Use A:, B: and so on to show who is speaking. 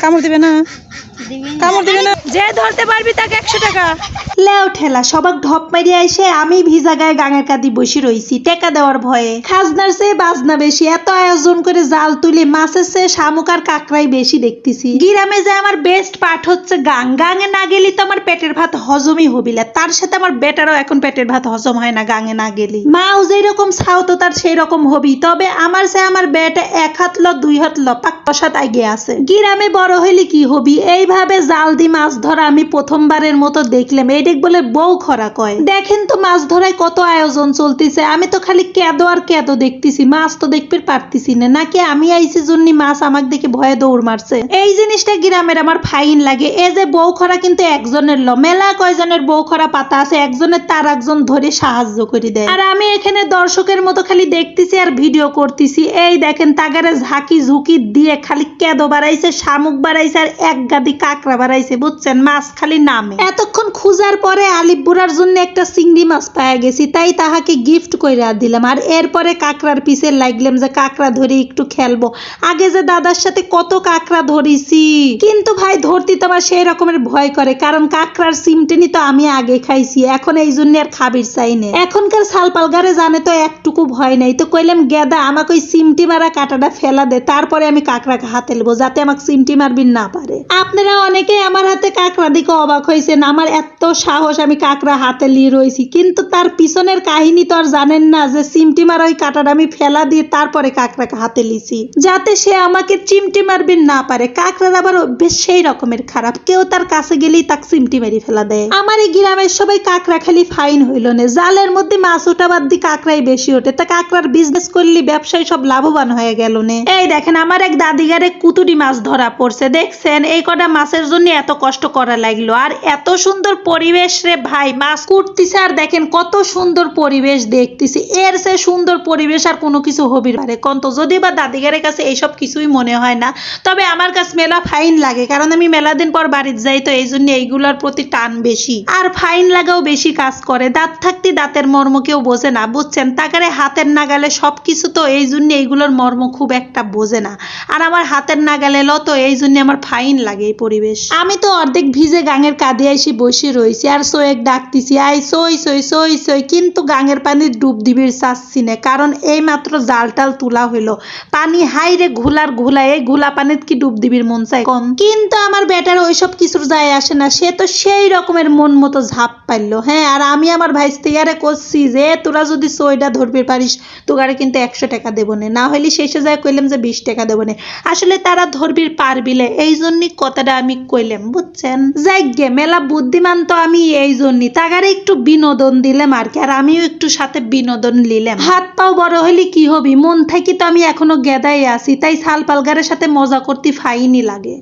A: কামড় দিবে না। কামড় দিবে না। যে ধরতে পারবি তাকে একশো টাকা।
B: লেও ঠেলা, সবাক ঢপ মারিয়া এসে আমি ভিজা গায়ে গাঙের কাদি বসে রইছি, টেকা দেওয়ার ভয়ে। খাজনার চেয়ে বাজনা বেশি, এত আয়োজন করে জাল তুলে মাছের চেয়ে শামুক আর কাকড়াই বেশি দেখতেছি। গিরামে যে আমার বেস্ট পার্ট হচ্ছে গাং, গাঙে না গেলে তো আমার পেটের ভাত হজমই হবিলা তার সাথে আমার বেটারও এখন পেটের ভাত হজম হয় না গাঙে না গেলি মাও যেই রকম ছাও তো তার সেই রকম হবি, তবে আমার সে আমার বেটা এক হাত ল, দুই হাত ল, পাক আগে আছে। গিরামে বড় হইলে কি হবি? এইভাবে জাল দি মাছ ধরা আমি প্রথমবারের মতো দেখলাম। এইদিক বলে বউ খরা কয়। দেখেন তো মাছ ধরায় কত আয়োজন চলতেছে। আমি তো খালি কেদো আর কেদো দেখতেছি। মাছ তো দেখতে পারতেছি না। নাকি আমি আইছি জন্য মাছ আমাকে দেখে ভয়ে দৌড় মারছে। এই জিনিসটা গ্রামের আমার ফাইন লাগে। এ যে বউ খরা কিন্তু একজনের ল। মেলা কয়জনের বউ খরা পাতা আছে। একজনের তার একজন ধরে সাহায্য করে দেয়। আর আমি এখানে দর্শকের মতো খালি দেখতেছি আর ভিডিও করতেছি। এই দেখেন তাগারে ঝাঁকি ঝুঁকি দিয়ে খালি কেদো বাড়াইছে, শামুক বাড়াইছে আর এক গাদি কাঁকড়া বাড়াইছে বুঝছেন মাছ খালি নামে। এতক্ষণ খুঁজার পরে আলিপ বুড়ার জন্য একটা চিংড়ি মাছ পাওয়া গেছি, তাই তাহাকে গিফট করে দিলাম। আর এরপরে কাঁকড়ার পিছে লাগলাম যে কাঁকড়া ধরে একটু খেলব। আগে যে দাদার সাথে কত কাঁকড়া ধরিছি। কিন্তু ভাই, ধরতে তো আমার সেই রকমের ভয় করে, কারণ কাঁকড়ার সিমটেনি তো আমি আগে খাইছি, এখন এই জন্য আর খাবির চাই না। এখনকার সালপালগারে জানে তো একটুকু ভয় নাই, তো কইলাম, গেদা, আমাকে ওই সিমটি মারা কাঁটাটা ফেলা দে, তারপরে আমি কাঁকড়াকে হাতে নেব, যাতে আমাকে সিমটি মারবি না পারে। আপনারা অনেকে আমার হাতে কাঁকড়া দিকে অবাক হয়েছেন আমার এত সাহস, আমি কাঁকড়া হাতে নিয়ে রয়েছি। কিন্তু তার পিছনের কাহিনী তো আর জানেন না যে সিমটি মারা ওই কাঁটাটা আমি ফেলা দিয়ে তারপরে কাঁকড়াকে হাতে লিছি যাতে সে আমাকে চিমটি মারবিন না পারে, কাঁকড়ার আবার অভ্যেস সেই রকমের খারাপ। কেউ তার কাছে গেলেই তাকে চিমটি মেরে ফেলা দেয়। আমার এই গ্রামের সবাই কাঁকড়া খালি ফাইন হইল না। জালের মধ্যে মাছ ওঠা বাদ দিয়ে কাঁকড়াই বেশি ওঠে। তা কাঁকড়ার বিজনেস করলে ব্যবসায় সব লাভবান হয়ে গেল নে। এই দেখেন, আমার এক দাদিগারে কুতুরি মাছ ধরা পড়ছে। দেখছেন, এই কটা মাছের জন্য এত কষ্ট করা লাগল। আর এত সুন্দর পরিবেশ রে ভাই, মাছ কুটতিছে আর দেখেন কত সুন্দর পরিবেশ দেখতেছি। এর সে সুন্দর পরিবেশ আর কোনো কিছু হবির পারে কন্ত যদি বা দাদিগারের কাছে এইসব কিছুই মনে হয় না, তবে আমার কাছে মেলা ফাইন লাগে, কারণ আমি মেলা দিন পর বাড়িতে যাই তো এই জন্য এইগুলোর প্রতি টান বেশি। আর ফাইন লাগাও বেশি কাজ করে, দাঁত থাকতে দাঁতের মর্ম কেউ বোঝে না, বুঝছেন? তাকারে হাতের নাগালে সব কিছু তো এই জন্য এইগুলোর মর্ম খুব একটা বোঝে না। আর আমার হাতের নাগালে ল তো এই জন্য আমার ফাইন লাগে এই পরিবেশ। আমি তো অর্ধেক ভিজে গাঙের কাঁদে এসে বসে রয়েছি। আর সোয়েক ডাকতেছি আই সই সই সই সই। কিন্তু গাঙের পানি ডুব দিবির চাচ্ছি না, কারণ এই মাত্র জাল টাল তোলা হইল। পানি হাই রে ঘুলার ঘুলা এই ঘুলা পানিত কি ডুব দিবির মন চাই কম? কিন্তু আমার বেটার ওইসব কিছুর যায় আসে না, সে তো সেই রকমের মন মতো ঝাপ পাইলো। হ্যাঁ আর আমি আমার ভাই ইয়ারে করছি যে, তোরা যদি সইটা ধরবে পারিস, তোগারে কিন্তু একশো টাকা দেবো না। না হলে শেষে যায় কইলাম যে, বিশ টাকা দেবো না। আসলে তারা ধরবি পারবিলে এই জন্যই কথাটা আমি কইলাম যাই গে মেলা বুদ্ধিমান তো আমি এই জন্যই তাগারে একটু বিনোদন দিলাম আর কি, আর আমিও একটু সাথে বিনোদন নিলাম হাত পাও বড় হইলে কি হবি? মন থাকি তো আমি এখনও গেদাই আছি, তাই সাল পালগারের সাথে মজা করতে ফাইনি লাগে।